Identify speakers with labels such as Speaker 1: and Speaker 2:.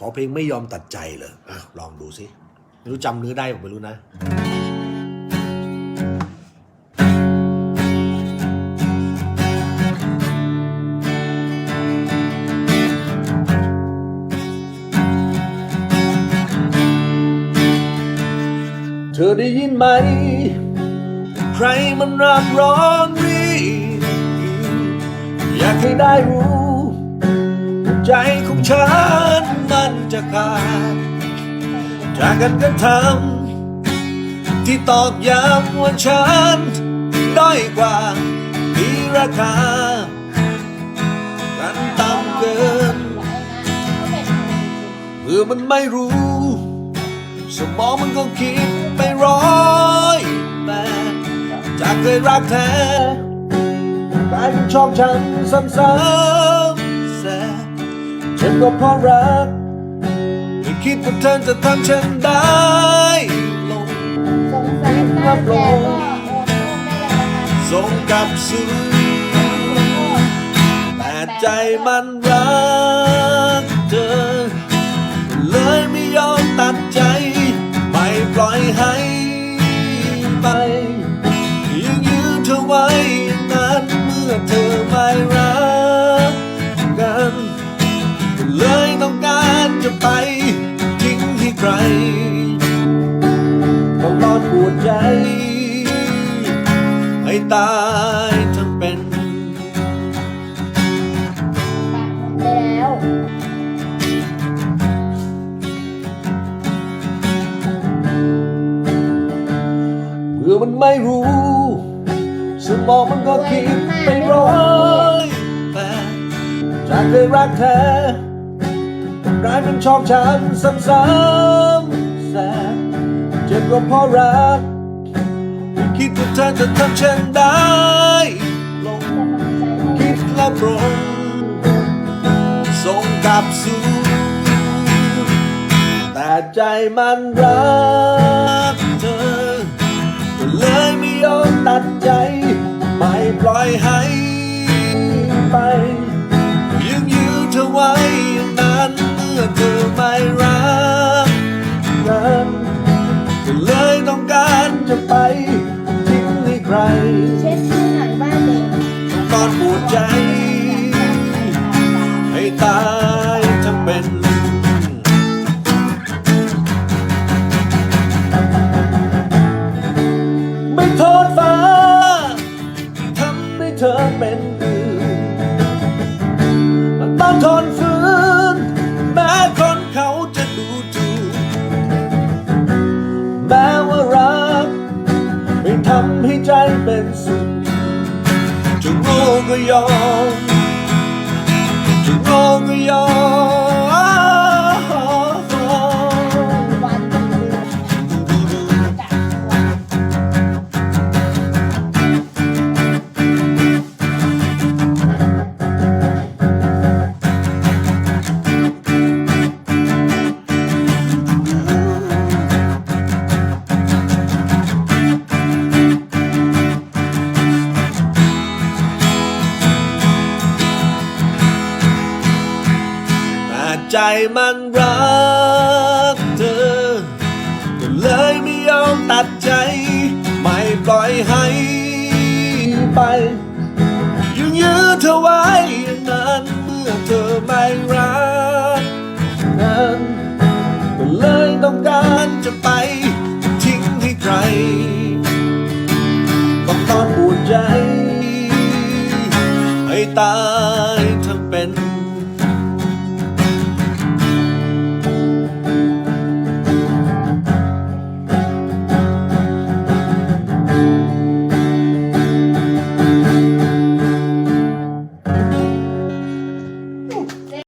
Speaker 1: ขอเพลงไม่ยอมตัดใจเลยอะลองดูสิไม่รู้จำเนื้อได้ผมไม่รู้นะเธอได้ยินไหม ใครมันรำร้องรีอยากให้ได้รู้ ใจของฉันมันจะขาดจากกันกระทำที่ตอกย้ำว่าฉันด้อยกว่ามีราคากันต่ำเกินเพื่อมันไม่รู้ สมองมันก็คิดไปร้อยแปดจากเคยรักแท้กลายเป็นชอบฉันซ้ำๆ เจ็บก็เพราะรักไม่คิดว่าเธอจะทำฉันได้ลง
Speaker 2: สงสารหน้าแก่ก็โอนม่ได้นะคะ
Speaker 1: ส่งกลับสู่แต่ใจมันรักเธอ เลยไม่ยอมตัดใจ ไม่ปล่อยให้ไปยังยืนเธอไว้นั้นเมื่อเธอไม่รัก ให้ใครต้องนอนปวดใจ ให้ตายทั้งเป็น
Speaker 2: ไปแล้ว
Speaker 1: เพื่อมันไม่รู้ สมองมันก็คิดไปร้อยแปดจากเคยรักแท้ กลายเป็นชอบฉันซ้ำๆแสบเจ็บก็เพราะรักไม่คิดว่าเธอจะทำฉันได้ลงคิดและปรงส่งกลับสู่แต่ใจมันรักเธอก็เลยไม่ยอมตัดใจ ตอ
Speaker 2: น
Speaker 1: ปวดใจ ให้ตายทั้งเป็นไม่โทษฟ้าที่ทำให้เธอเป็นอื่นมันต้องทนฝืนแม้คนเขาจะดูถูกแม้ว่ารัก ไม่ทำให้ใจเป็นสุข จะโง่ก็ยอม ใจมันรักเธอ ก็เลยไม่ยอมตัดใจ ไม่ปล่อยให้ไปยังยื้อเธอไว้อย่างนั้นเมื่อเธอไม่รักนั้นก็เลยต้องการจะไปทิ้งให้ใครต้องนอนปวดใจ ให้ตายทั้งเป็น